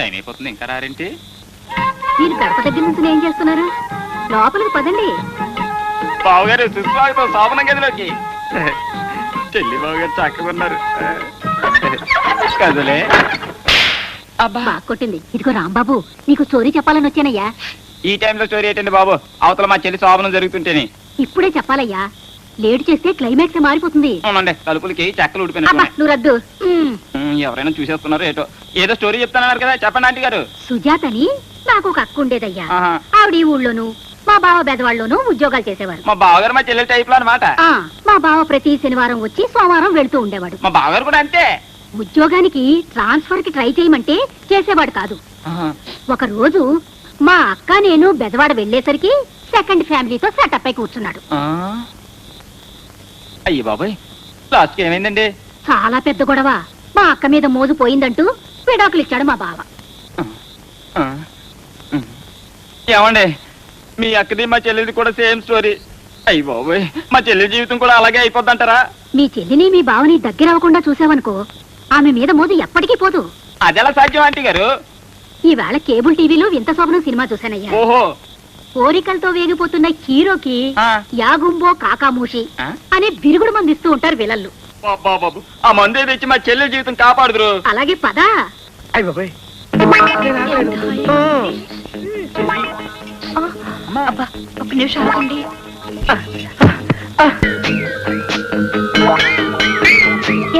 Time అయిపోతుంది. ఇంకా రారేంటి? మీరు గడప దగ్గర నుంచి ఏం చేస్తున్నారు? లోపలికి పదండి. బావగారు సుస్వాగతం శోభనం గదిలోకి. చెల్లి బావగారు చక్కగా ఉన్నారు. కదలే. బాగా కొట్టింది. ఇదిగో రాంబాబు నీకు స్టోరీ చెప్పాలని వచ్చానయ్యా. ఈ టైంలో స్టోరీ ఏంటండి బాబు? అవతల మా చెల్లి శోభనం జరుగుతుంటేని. ఇప్పుడే చెప్పాలయ్యా. లేట్ చేస్తే క్లైమాక్స్ మారిపోతుంది. అవునండి తలుపులకి చెక్కలు అబ్బా ఉడిపోయినట్టు నువ్వు రద్దు. ఉమ్, ఎవరైనా చూసేస్తున్నారు ఏటో ఏదో స్టోరీ చెప్తానన్నారు కదా చెప్పండి ఆంటీ గారు. సుజాతని నాకు ఒక అక్క ఉండేదయ్యా. ఆహా. ఆవిడ ఈ ఊళ్ళోను మా బావ బెదవాళ్ళలోనూ ఉద్యోగాలు చేసేవారు. మా బావగారు మా చెల్లెల టైప్లో అనమాట ఆ మా బావ ప్రతి శనివారం వచ్చి సోమవారం వెళ్తూ ఉండేవాడు. మా బావగారు కూడా అంతే. ఉద్యోగానికి ట్రాన్స్ఫర్కి ట్రై చేయమంటే చేసేవాడు కాదు. ఆహా. ఒక రోజు మా అక్క నేను బెదవాడ వెళ్ళేసరికి సెకండ్ ఫ్యామిలీతో సెటప్ అయి కూర్చున్నాడు. ఆ? అయ్యి బాబాయ్ లాస్ట్కి ఏమైందండి? చాలా పెద్ద గొడవ. మా అక్క మీద మోజు పోయిందంటూ విడాకులు ఇచ్చాడు మా బావ. ఏమండి మీ అక్కది మా చెల్లెది కూడా సేమ్ స్టోరీ. అయ్యి బాబోయ్ మా చెల్లి జీవితం కూడా అలాగే అయిపోద్దంటారా? మీ చెల్లిని మీ బావని దగ్గర అవ్వకుండా చూసావనుకో ఆమె మీద మోజు ఎప్పటికీ పోదు. అదెలా సాధ్యం ఆంటీ గారు? ఈవేళ కేబుల్ టీవీలో వింత శోభనం సినిమా చూశానయ్యా. ఓహో. కోరికలతో వేగిపోతున్న హీరోకి ఆ. యాగుంబో కాకామూషి ఆ? అనే బిరుగుడు మంది ఇస్తూ ఉంటారు విలన్లు బాబా ఆ మందే తెచ్చి మా చెల్లె జీవితం కాపాడుదురు. అలాగే పదా. అయ్య బాబాయ్. అబ్బా ఒక నిమిషం ఆగండి.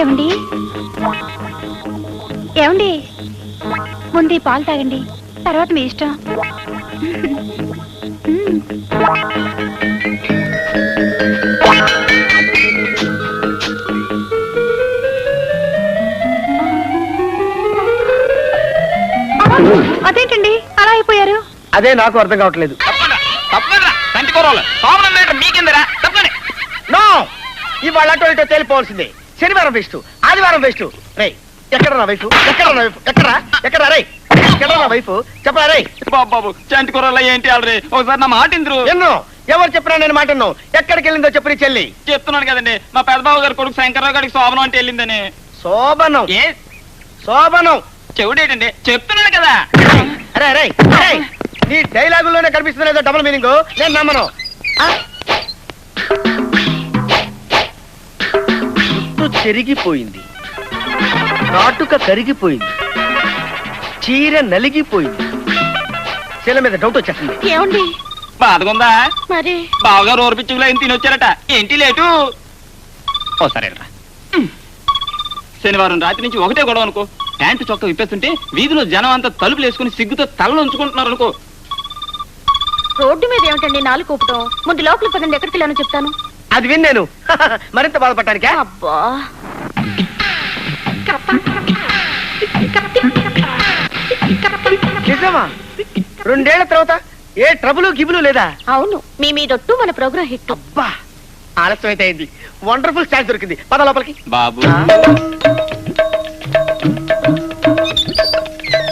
ఏమండి? ఏమండి? ముందు ఈ పాలు తాగండి. తర్వాత మీ ఇష్టం. అదేంటండి? అలా అయిపోయారు? అదే నాకు అర్థం కావట్లేదు. నో! ఇవాళ అటు ఇటు తేలిపోవాల్సిందే. శనివారం వేస్ట్ ఆదివారం వేస్ట్. రే ఎక్కడ నా వైఫ్? ఎక్కడ నా వైఫ్? ఎక్కడా ఎక్కడ రే? ఎక్కడ నా వైఫ్? చెప్పరా రే బాబు బాబు చంటి కూరలు ఏంటి ఆల్రెడీ? ఒకసారి నా మాట ఇందురు. ఎన్నో? ఎవరు చెప్పినా నేను మాట. ఎక్కడికి వెళ్ళిందో చెప్పు చెల్లి. చెప్తున్నాను కదండి మా పెద్దబాబు గారు కొడుకు శంకర్రావు గారికి శోభనం అంటే వెళ్ళిందని. శోభనం. ఏ? శోభనం. చెవుడేటండి? చెప్తున్నాను కదా. అరే అరే అరే నీ డైలాగుల్లోనే కనిపిస్తుంది ఏదో డబుల్ మీనింగ్ నేను నమ్మను. ఆ? జుట్టు చెరిగిపోయింది. నాటుక కరిగిపోయింది చీర నలిగిపోయింది. చీల మీద డౌట్ వచ్చేస్తుంది. ఏమండి? బాధగుందా? మరి? బావగారు ఓర్పిచ్చుకులో ఏం తినొచ్చారట ఏంటి లేటు? ఓ సరే శనివారం రాత్రి నుంచి ఒకటే గొడవ అనుకో. ప్యాంటు చొక్క విప్పేస్తుంటే వీధిలో జనం అంతా తలుపులు వేసుకుని సిగ్గుతో తలలో ఉంచుకుంటున్నారు అనుకో. రోడ్డు మీద ఏమిటండి నాలుగు కూపటం ముందు లోపలికి పదండి ఎక్కడికి వెళ్ళానో చెప్తాను. అది విన్ నేను మరింత బాధపడటానికా? అబ్బా. నిజమా? రెండేళ్ళ తర్వాత ఏ ట్రబుల్ గిబులు లేదా? అవును మీ మీదొట్టు మన ప్రోగ్రాం హిట్. అబ్బా ఆలస్యం అయితే అయింది. వండర్ఫుల్ ఛాన్స్ దొరికింది. పద లోపలికి. బాబు.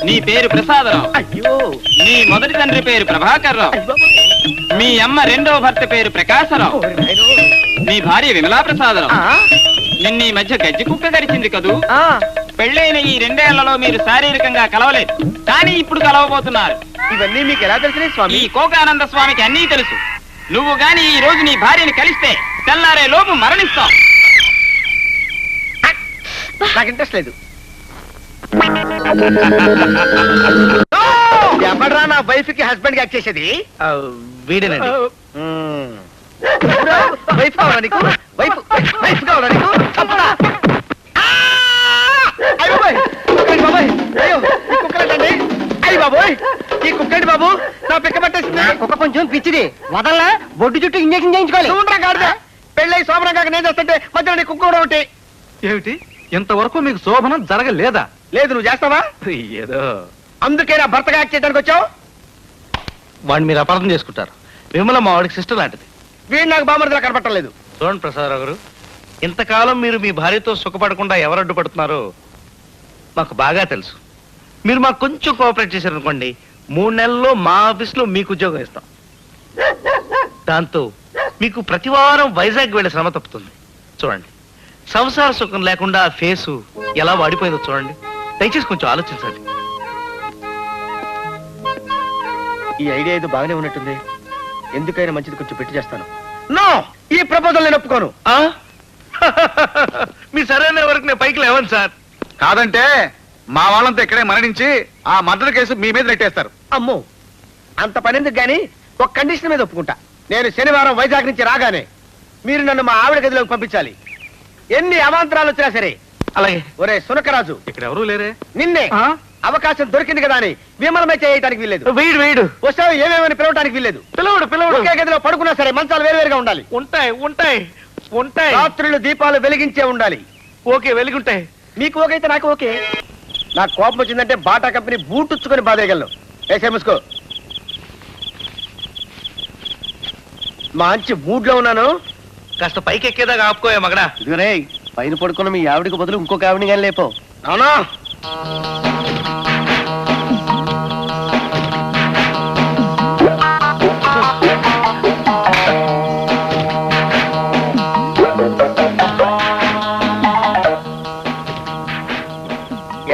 నీ పేరు ప్రసాదరావు. అయ్యో. నీ మొదటి తండ్రి పేరు ప్రభాకర్ రావు. మీ అమ్మ రెండవ భర్త పేరు ప్రకాశరావు. మీ భార్య విమలా ప్రసాదరావు. నిన్న ఈ మధ్య గజ్జి కుక్క గడిచింది కదూ? ఆ, పెళ్ళైన ఈ రెండేళ్ళలో మీరు శారీరకంగా కలవలేదు. కానీ ఇప్పుడు కలవబోతున్నారు. ఇవన్నీ మీకు ఎలా తెలిసినాయి ఈ స్వామి కోకానంద స్వామికి అన్నీ తెలుసు. నువ్వు గాని ఈ రోజు నీ భార్యని కలిస్తే తెల్లారే లోపు మరణిస్తావు. నాకు ఇంట్రెస్ట్ లేదు. ఎవడరా నా వైఫ్కి హస్బెండ్కి యాక్ట్ చేసేది? వీడేనండి. వైఫ్ కావాలా నీకు? వైఫ్ వైఫ్ కావాలా నీకు! అయ్య బాబోయ్, కుక్కండి బాబోయ్. అయ్యో, ఈ కుక్కలేంటండి? అయ్య బాబోయ్, ఈ కుక్కండి బాబు. నా పిక్క పట్టేసింది. కుక్క కొంచెం పిచ్చిది. వదల్లా? బొడ్డు చుట్టూ ఇంజక్షన్ చేయించుకోవాలి. చూడరా పెళ్ళై శోభనం కాక నేను చేస్తుంటే మధ్యలో కుక్క కూడా ఒకటి. ఏమిటి? ఇంతవరకు మీకు శోభనం జరగలేదా? లేదు నువ్వు చేస్తావా? ఏదో. అందుకే నా భర్తగా యాక్ట్ చేయడానికి వచ్చావు? వాడిని మీరు అపార్థం చేసుకుంటారు. విమల మా వాడికి సిస్టర్ లాంటిది. వీడు నాకు బామర్దిలా కనపట్టలేదు. చూడండి ప్రసాదరావు గారు ఇంతకాలం మీరు మీ భార్యతో సుఖపడకుండా ఎవరు అడ్డుపడుతున్నారో మాకు బాగా తెలుసు. మీరు మాకు కొంచెం కోఆపరేట్ చేశారనుకోండి మూడు నెలల్లో మా ఆఫీస్లో మీకు ఉద్యోగం ఇస్తాం. దాంతో మీకు ప్రతి వారం వైజాగ్ వెళ్ళే శ్రమ తప్పుతుంది. చూడండి. సంసార సుఖం లేకుండా ఫేసు ఎలా వాడిపోయిందో చూడండి. దయచేసి కొంచెం ఆలోచించండి. ఈ ఐడియా ఏదో బాగానే ఉన్నట్టుంది. ఎందుకైనా మంచిది కొంచెం పెట్టి చేస్తాను. నో! ఈ ప్రపోజల్ నేను ఒప్పుకోను. ఆ? మీ సరైన వరకు నేను పైకి లేవను సార్. కాదంటే మా వాళ్ళంతా ఇక్కడే మరణించి ఆ మర్డర్ కేసు మీ మీద నెట్టేస్తారు. అమ్మో! అంత పని ఎందుకు గాని? ఒక కండిషన్ మీద ఒప్పుకుంటా. నేను శనివారం వైజాగ్ నుంచి రాగానే మీరు నన్ను మా ఆవిడ గదిలోకి పంపించాలి. ఎన్ని అవాంతరాలు వచ్చినా సరే అలాగే. ఒరే సునకరాజు. ఇక్కడ ఎవరూ లేరే. నిన్నే ఆ? అవకాశం దొరికింది కదా అని విమలమే చేయటానికి వీల్లేదు. వెయిడ్ వెయిడ్ వస్తావు ఏమేమని పిలవటానికి వీల్లేదు. పిలవడు పిలవడు. ఒకే గదిలో పడుకున్నా సరే మంచాలు వేరువేరుగా ఉండాలి. ఉంటాయి ఉంటాయి ఉంటాయి. రాత్రులు దీపాలు వెలిగించే ఉండాలి. ఓకే వెలుగుంటాయి మీకు ఓకే అయితే నాకు ఓకే. నాకు కోపం వచ్చిందంటే బాటా కంపెనీ బూటుచ్చుకొని బాధేయగలను. వేసే ముసుకో మంచి మూడ్లో ఉన్నాను. కాస్త పైకి ఎక్కేదాకా ఆపుకోయా మగడా పైన పడుకున్న మీ ఆవిడకి బదులు ఇంకొక ఆవిడని కానీ లేపో అవునా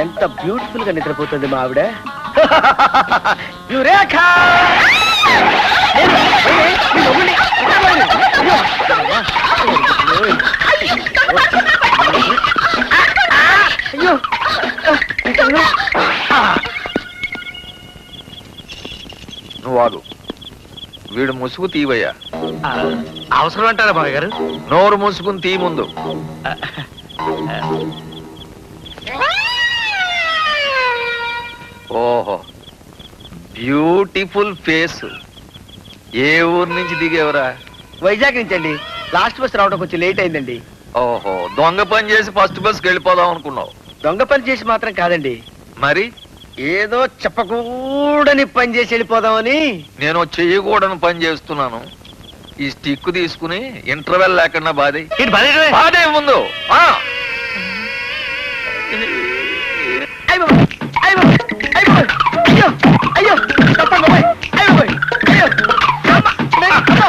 ఎంత బ్యూటిఫుల్గా నిద్రపోతుంది మా ఆవిడ యురేఖ! నేను, ఓయ్, నీ మొగుడిని, ఇక్కడ పోయి. అయ్యో. నువ్వు వాడు వీడు ముసుగు తీవయ్యా. అవసరం అంటారా బాబాయ్ గారు? నోరు మూసుకుని తీ ముందు. ఓహో. Beautiful face. ఏ ఊరు నుంచి దిగేవరా? వైజాగ్ నుంచి అండి. లాస్ట్ బస్ రావడం కొంచెం లేట్ అయిందండి. ఓహో. దొంగ పని చేసి ఫస్ట్ బస్కి వెళ్ళిపోదాం అనుకున్నావు. దొంగ పని చేసి మాత్రం కాదండి మరి ఏదో చెప్పకూడని పని చేసి వెళ్ళిపోదామని నేను చెయ్యకూడని పని చేస్తున్నాను ఈ స్టిక్ తీసుకుని ఇంటర్వెల్ లేకుండా బాధే బాధ బాధే ముందు ఆ అయ్య బాబోయ్! అయ్య బాబోయ్! అయ్య బాబోయ్! అయ్యో అయ్యో తప్పండి బాబోయ్! అయ్య బాబోయ్! అయ్యో అమ్మ! నేను- అమ్మ!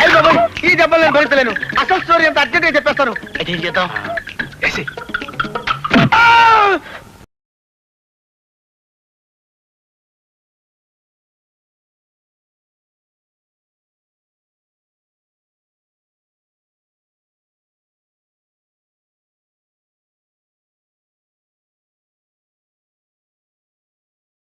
అయ్య బాబోయ్! ఈ దెబ్బలు నేను భరించలేను అసలు స్టోరీ అంత అర్జెంట్గా చెప్పేస్తాను అయితే ఏం చేద్దాం Ah!